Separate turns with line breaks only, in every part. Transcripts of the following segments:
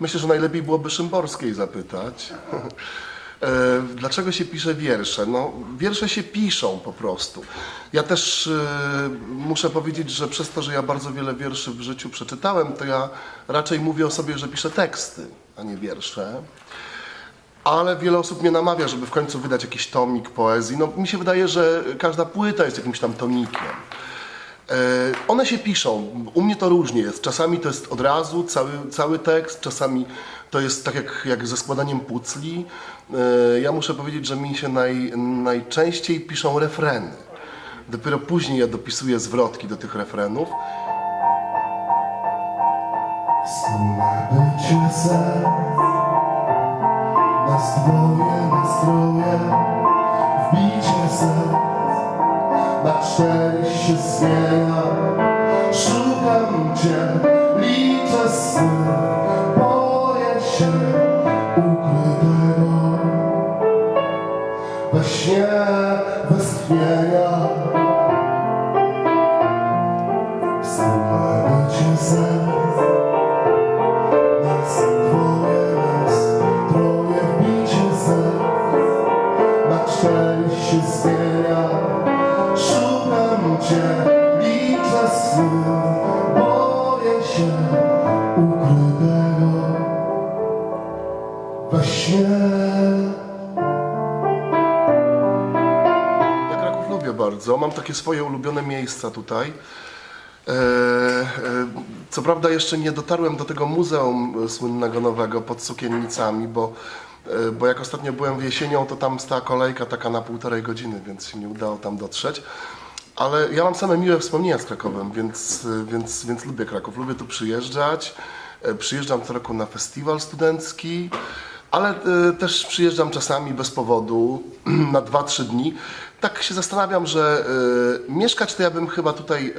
Myślę, że najlepiej byłoby Szymborskiej zapytać. E, Dlaczego się pisze wiersze? No, wiersze się piszą po prostu. Ja też e, muszę powiedzieć, że przez to, że ja bardzo wiele wierszy w życiu przeczytałem, to ja raczej mówię o sobie, że piszę teksty, a nie wiersze. Ale wiele osób mnie namawia, żeby w końcu wydać jakiś tomik poezji. No, mi się wydaje, że każda płyta jest jakimś tam tomikiem. E, One się piszą. U mnie to różnie jest. Czasami to jest od razu cały, cały tekst, czasami to jest tak jak, jak ze składaniem pucli. E, Ja muszę powiedzieć, że mi się naj, najczęściej piszą refreny. Dopiero później ja dopisuję zwrotki do tych refrenów.
Dwoje, nastroje Wbicie serc Na cztery się zmienia. Szukam Cię, liczę sny. Boję się ukrytego. We śnie westchnienia. Wspólne bycie serc nas dwoje, nas troje wbicie serc Na cztery się zmienia Cię, liczę sny Boję się ukrytego We śnie
Ja Kraków lubię bardzo. Mam takie swoje ulubione miejsca tutaj. E, e, Co prawda jeszcze nie dotarłem do tego muzeum słynnego nowego pod Sukiennicami, bo, e, bo jak ostatnio byłem jesienią, to tam stała kolejka taka na półtorej godziny, więc się nie udało tam dotrzeć. Ale ja mam same miłe wspomnienia z Krakowem, więc, więc, więc lubię Kraków. Lubię tu przyjeżdżać. E, Przyjeżdżam co roku na festiwal studencki. Ale e, też przyjeżdżam czasami bez powodu na 2-3 dni. Tak się zastanawiam, że e, mieszkać to ja bym chyba tutaj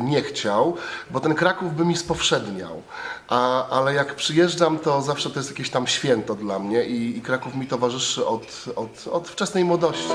nie chciał, bo ten Kraków by mi spowszedniał. A, ale jak przyjeżdżam, to zawsze to jest jakieś tam święto dla mnie i, i Kraków mi towarzyszy od, od, od wczesnej młodości.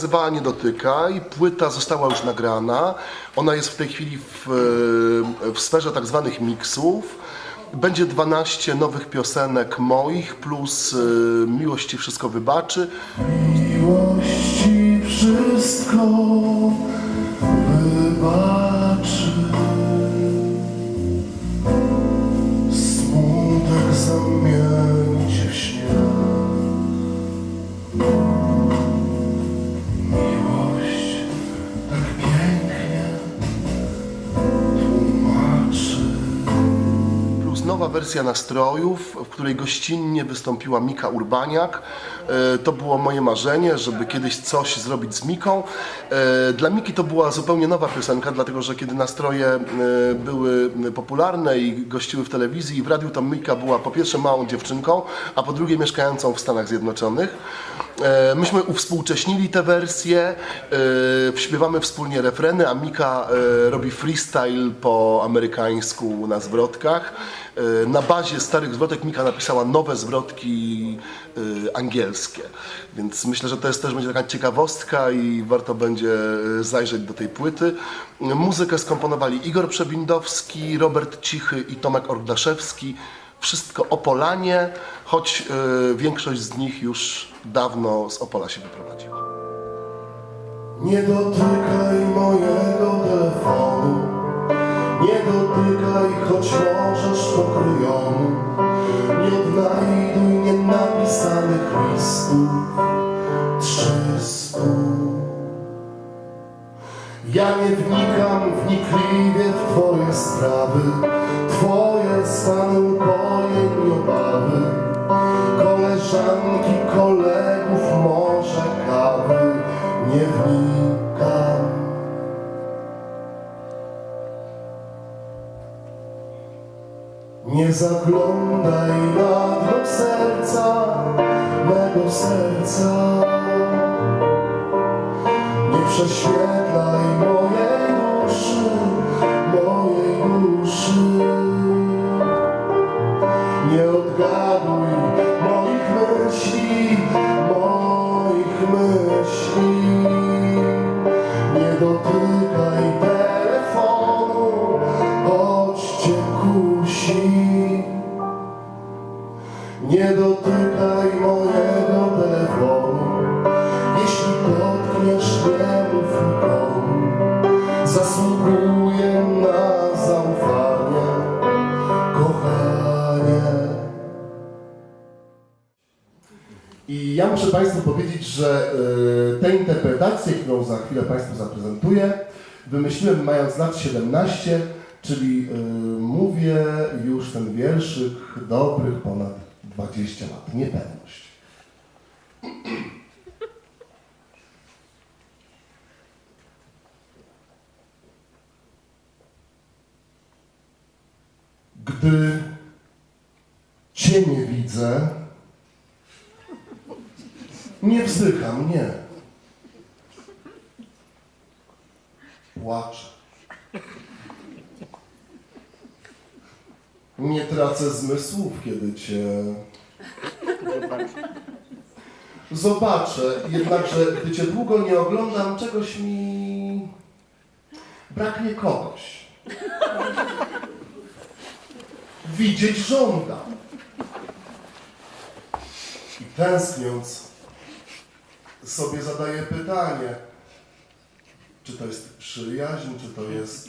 Nazywała Nie dotyka i płyta została już nagrana. Ona jest w tej chwili w, e, w sferze tak zwanych miksów. Będzie 12 nowych piosenek moich plus e, Miłość Ci Wszystko Wybaczy.
Miłości wszystko wybaczy.
Wersja nastrojów, w której gościnnie wystąpiła Mika Urbaniak. E, To było moje marzenie, żeby kiedyś coś zrobić z Miką. E, Dla Miki to była zupełnie nowa piosenka, dlatego że kiedy nastroje e, były popularne i gościły w telewizji i w radiu, to Mika była po pierwsze małą dziewczynką, a po drugie mieszkającą w Stanach Zjednoczonych. Myśmy uwspółcześnili te wersje, śpiewamy wspólnie refreny, a Mika robi freestyle po amerykańsku na zwrotkach. E, Na bazie starych zwrotek Mika napisała nowe zwrotki e, angielskie, więc myślę, że to jest też będzie taka ciekawostka i warto będzie e, zajrzeć do tej płyty. Muzykę skomponowali Igor Przebindowski, Robert Cichy i Tomek Ordaszewski. Wszystko Opolanie, choć większość z nich już dawno z Opola się wyprowadziła.
Nie dotykaj mojego Dotykaj, choć możesz pokryjomu Nie odnajdę
listów trzystu. Ja nie wnikam wnikliwie w Twoje sprawy, Twoje stany upojeń i obawy, koleżanki, kolegów, może kawy, nie wnikam. Nie zaglądaj na dno serca, mego serca. Nie prześwietlaj I ja muszę Państwu powiedzieć, że y, tę interpretację, którą za chwilę Państwu zaprezentuję, wymyśliłem mając lat 17, czyli y, mówię już ten wierszyk dobrych ponad 20 lat, niepewność. Gdy Cię nie widzę, nie wzdycham, nie. Płaczę. Nie tracę zmysłów, kiedy cię zobaczę. Jednakże, gdy cię długo nie oglądam, czegoś mi braknie kogoś. Widzieć żądam. I tęskniąc, sobie zadaję pytanie, czy to jest przyjaźń, czy to jest...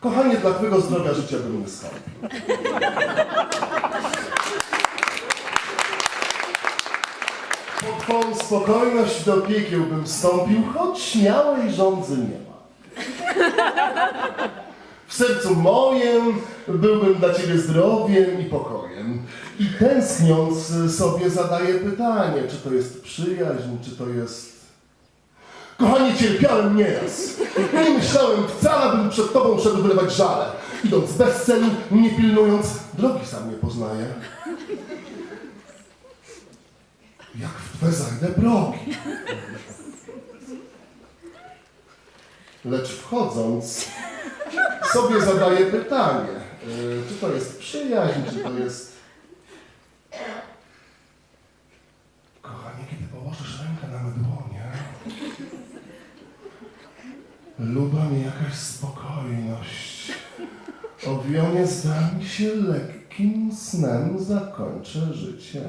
Kochanie, dla Twojego zdrowia życia bym nie skąpił. Po Twą spokojność do piekieł bym stąpił, choć śmiałej żądzy nie ma. Sercu moim byłbym dla Ciebie zdrowiem i pokojem. I tęskniąc sobie zadaję pytanie, czy to jest przyjaźń, czy to jest... Kochanie, cierpiałem nieraz. Nie myślałem wcale, bym przed Tobą szedł wylewać żale. Idąc bez celu, nie pilnując, drogi sam nie poznaję. Jak w Twe zajdę progi. Lecz wchodząc, sobie zadaję pytanie, y, czy to jest przyjaźń, czy to jest... Kochanie, kiedy położysz rękę na dłonie, luba mi jakaś spokojność. Owionie zda mi się lekkim snem zakończę życie.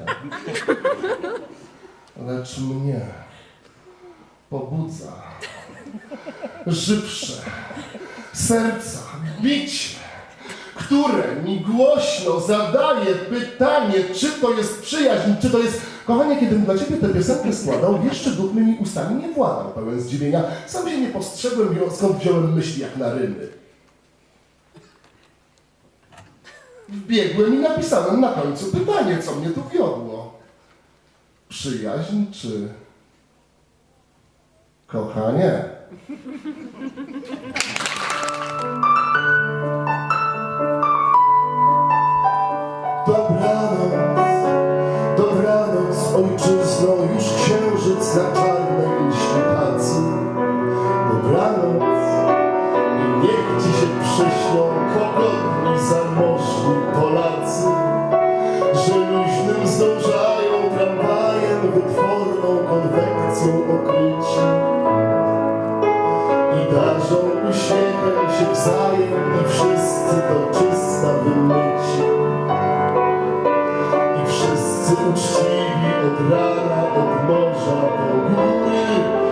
Lecz mnie pobudza żywsze serca, bicie, które mi głośno zadaje pytanie, czy to jest przyjaźń, czy to jest... Kochanie, kiedym dla Ciebie tę piosenkę składał, jeszcze dumnymi ustami nie władam, pełen zdziwienia. Sam się nie postrzegłem, skąd wziąłem myśli jak na rymy. Wbiegłem i napisałem na końcu pytanie, co mnie tu wiodło. Przyjaźń czy... Kochanie? Dobranoc, dobranoc, ojczyzno, już księżyc na czarnej liści tacy. Dobranoc, i niech ci się przyśnią pogodni, zamożni Polacy, uczciwi od rana, od morza do góry